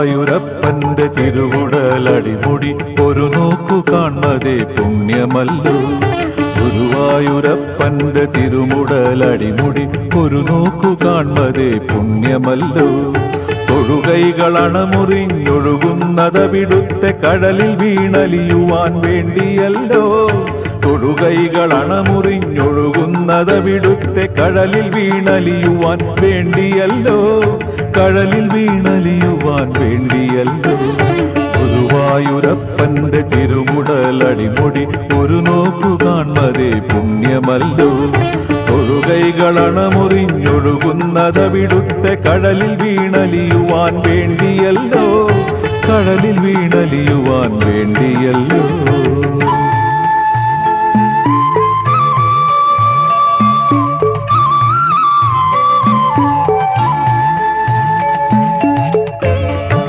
ഗുരുവായൂരപ്പന്റെ തിരുവുടലടിമുടി ഒരു നോക്കു കാൺമതേ പുണ്യമല്ലോ. ഗുരുവായൂരപ്പന്റെ തിരുമുടലടിമുടി ഒരു നോക്കു കാൺമതേ പുണ്യമല്ലോ. തൊഴുകൈകളണമുറിഞ്ഞൊഴുകുന്നതവിടുത്തെ കടലിൽ വീണലിയുവാൻ വേണ്ടിയല്ലോ. തൊഴുകൈകളണമുറിഞ്ഞൊഴുകുന്നതവിടുത്തെ കടലിൽ വീണലിയുവാൻ വേണ്ടിയല്ലോ. കടലിൽ വീണലിയുവാൻ വേണ്ടിയല്ലോ. ഗുരുവായൂരപ്പന്റെ തിരുമുടലടിമുടി ഒരു നോക്കു കാൺമതേ പുണ്യമല്ലോ. തൊഴുകൈകളണമുറിഞ്ഞൊഴുകുന്നതവിടുത്തെ കടലിൽ വീണലിയുവാൻ വേണ്ടിയല്ലോ. കടലിൽ വീണലിയുവാൻ വേണ്ടിയല്ലോ.